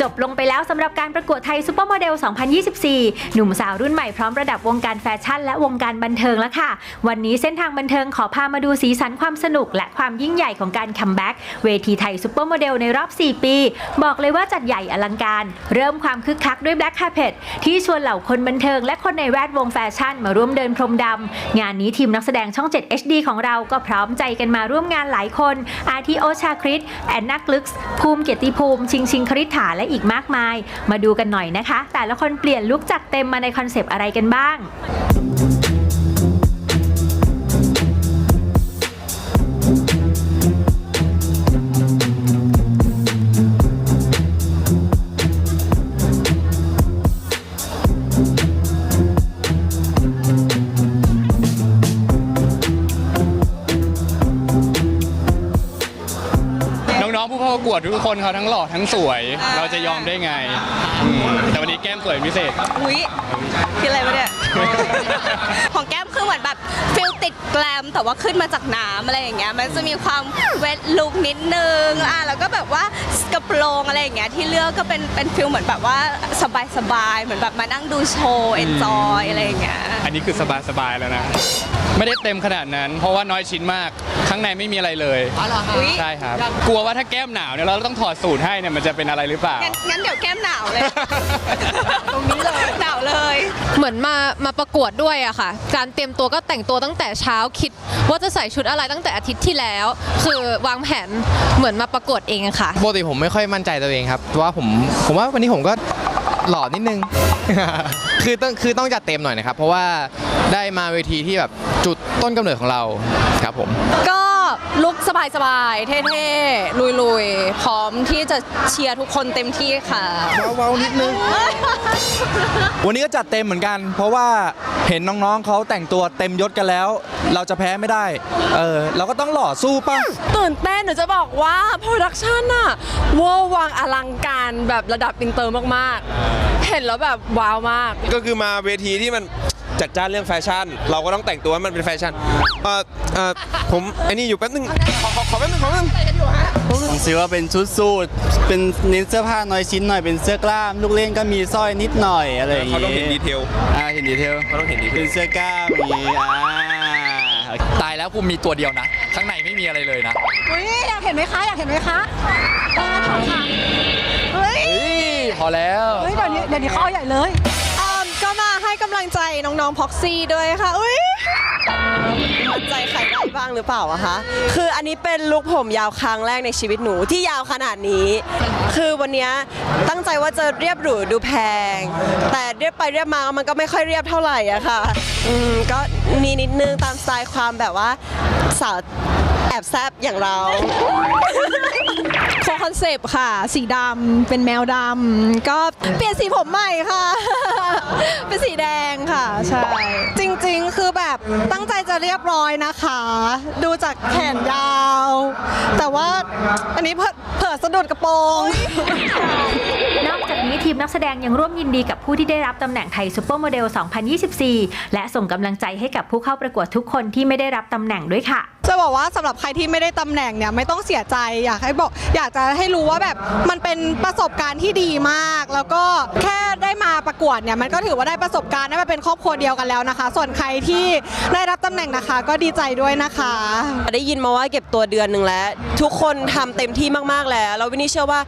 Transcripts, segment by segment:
จบลงไปแล้วสำหรับการประกวดไทยซูเปอร์โมเดล 2024 หนุ่มสาวรุ่นใหม่พร้อมระดับวงการแฟชั่นและวงการบันเทิงแล้วค่ะ วันนี้เส้นทางบันเทิงขอพามาดูสีสันความสนุก และความยิ่งใหญ่ของการคัมแบ็กเวทีไทยซูเปอร์โมเดลในรอบ 4 ปี บอกเลยว่าจัดใหญ่อลังการ เริ่มความคึกคักด้วย Black Carpet ที่ชวนเหล่าคนบันเทิง และคนในแวดวงแฟชั่น มาร่วมเดินพรมดำงานนี้ทีมนักแสดงช่อง 7 HD ของเราก็พร้อมใจกันมาร่วมงานหลายคน อาทิโอชาคริตแอนนากลึกส์ภูมิเกียรติภูมิ ชิงชิงคริษฐาและอีกมากมาย มาดูกันหน่อยนะคะ แต่ละคนเปลี่ยนลุคจัดเต็มมาในคอนเซปต์อะไรกันบ้าง องๆผู้เข้าประกวดทุกคนเขาทั้งหล่อทั้งสวยเราจะยอมได้ไงอืมแต่วันนี้แก้มสวยเป็นพิเศษ อุ้ยคิดอะไรวะเนี่ย แกลมแต่ว่าขึ้นมาจากน้ำอะไรอย่างเงี้ยมันจะมีความเวทลุกนิดนึงอะแล้วก็แบบว่ากระโปรงอะไรอย่างเงี้ยที่เลือกก็เป็นเป็นฟิลเหมือนแบบว่าสบายๆเหมือนแบบมานั่งดูโชว์เอนจอยอะไรอย่างเงี้ยอันนี้คือสบายๆแล้วนะ ไม่ได้เต็มขนาดนั้น เพราะว่าน้อยชิ้นมาก ข้างในไม่มีอะไรเลยอุ๊ยใช่ครับ กลัวว่าถ้าแก้มหนาวเนี่ยเราต้องถอดสูตรให้เนี่ยมันจะเป็นอะไรหรือเปล่า งั้นงั้นเดี๋ยวแก้มหนาวเลย ตรงนี้เลยหนาวเลย เหมือนมามาประกวดด้วยอะค่ะ การเตรียมตัวก็แต่งตัวตั้งแต่เช้าคิดว่าจะใส่ชุดอะไรตั้งแต่อาทิตย์ที่แล้ว คือวางแผนเหมือนมาประกวดเองอะค่ะ ปกติผมไม่ค่อยมั่นใจตัวเองครับเพราะว่าผมผมว่าวันนี้ผมก็หล่อนิดนึง คือต้องคือต้องจัดเต็มหน่อยนะครับ เพราะว่าได้มาเวทีที่แบบจุดต้นกำเนิดของเราครับผมก็ ลุกสบายๆ เท่ๆ ลุยๆ พร้อมที่จะเชียร์ทุกคนเต็มที่ค่ะ เบาๆนิดนึง วันนี้ก็จัดเต็มเหมือนกัน เพราะว่าเห็นน้องๆเขาแต่งตัวเต็มยศกันแล้ว เราจะแพ้ไม่ได้ เออเราก็ต้องหล่อสู้ป่ะ ตื่นเต้นหนูจะบอกว่าโปรดักชันอะเวอร์วังอลังการแบบระดับอินเตอร์มากๆ เห็นแล้วแบบว้าวมาก ก็คือมาเวทีที่มัน จัดจ้านเรื่องแฟชั่น เราก็ต้องแต่งตัวให้มันเป็นแฟชั่นเอ่อเอ่อผมไอ้นี่อยู่แป๊บนึงขอขอขอแป๊บนึงขอแป๊บนึงผมซื้อว่าเป็นชุดสูทเป็นเน้นเสื้อผ้าน้อยชิ้นหน่อยเป็นเสื้อกล้าม ลูกเล่นก็มีสร้อยนิดหน่อยอะไรอย่างเขางี้ต้องเห็นดีเทลอ่าเห็นดีเทลเขาต้องเห็นดีเทเป็ลนเสื้อกล้ามอย่างงี้อ่าตายแล้วภูมิมีตัวเดียวนะ ข้างในไม่มีอะไรเลยนะอุ้ยอยากเห็นไหมคะอยากเห็นไหมคะเฮ้ยพอแล้วเฮ้ยเดี๋ยวนี้เดี๋ยวนี้เขาเอาใหญ่เลยอ่าก็มา ให้กำลังใจน้องๆพ็อกซี่ด้วยค่ะ อุ้ยมั่นใจใครได้บ้างหรือเปล่าอะคะ คืออันนี้เป็นลุคผมยาวครั้งแรกในชีวิตหนูที่ยาวขนาดนี้ คือวันนี้ตั้งใจว่าจะเรียบหรูดูแพง แต่เรียบไปเรียบมามันก็ไม่ค่อยเรียบเท่าไหร่อะค่ะ อืมก็มีนิดนึงตามสไตล์ความแบบว่าสาวแอบแซบอย่างเราโคคอนเซปต์ค่ะ สีดำเป็นแมวดำก็เปลี่ยนสีผมใหม่ค่ะ สีแดงค่ะ ใช่ จริงๆ คือแบบตั้งใจจะเรียบร้อยนะคะ ดูจากแขนยาว แต่ว่าอันนี้เผลอเผลอสะดุดกระโปรง นอกจากนี้ทีมนักแสดงยังร่วมยินดีกับผู้ที่ได้รับตำแหน่งไทยซูเปอร์โมเดล 2024 และส่งกำลังใจให้กับผู้เข้าประกวดทุกคนที่ไม่ได้รับตำแหน่งด้วยค่ะ จะบอกว่าสำหรับใครที่ไม่ได้ตำแหน่งเนี่ยไม่ต้องเสียใจอยากให้บอกอยากจะให้รู้ว่าแบบมันเป็นประสบการณ์ที่ดีมาก แล้วก็แค่ได้มาประกวดเนี่ยมันก็ถือว่าได้ประสบการณ์ได้มาเป็นครอบครัวเดียวกันแล้วนะคะ ส่วนใครที่ได้รับตำแหน่งนะคะ ก็ดีใจด้วยนะคะ ได้ยินมาว่าเก็บตัวเดือนหนึ่งแล้ว ทุกคนทำเต็มที่มากๆแล้วแล้ววินนี่เชื่อว่า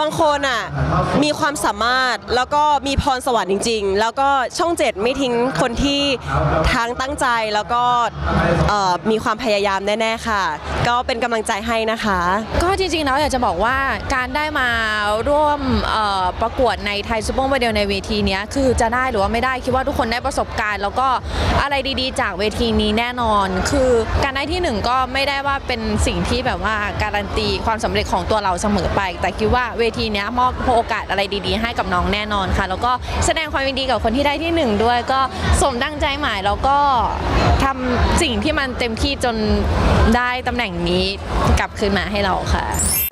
บางคนอะมีความสามารถแล้วก็มีพรสวรรค์จริง ๆ แล้วก็ช่องเจ็ดไม่ทิ้งคนที่ทั้งตั้งใจแล้วก็มีความพยายามแน่ๆค่ะ ก็เป็นกำลังใจให้นะคะ ก็จริงๆแล้วอยากจะบอกว่าการได้มาร่วมประกวดในไทยซูเปอร์โมเดลในเวทีนี้คือจะได้หรือว่าไม่ได้คิดว่าทุกคนได้ประสบการณ์ แล้วก็อะไรดีๆ จากเวทีนี้แน่นอน คือการได้ที่หนึ่งก็ไม่ได้ว่าเป็นสิ่งที่แบบว่าการันตีความสำเร็จของตัวเราเสมอไป แต่คิดว่าเวทีนี้มอบโอกาสอะไรดีๆ ให้กับน้องแน่นอนค่ะ แล้วก็แสดงความยินดีกับคนที่ได้ที่หนึ่งด้วยก็สมดังใจหมายแล้วก็ทำสิ่งที่มันเต็มที่จนได้ตำแหน่งนี้กลับคืนมาให้เราค่ะ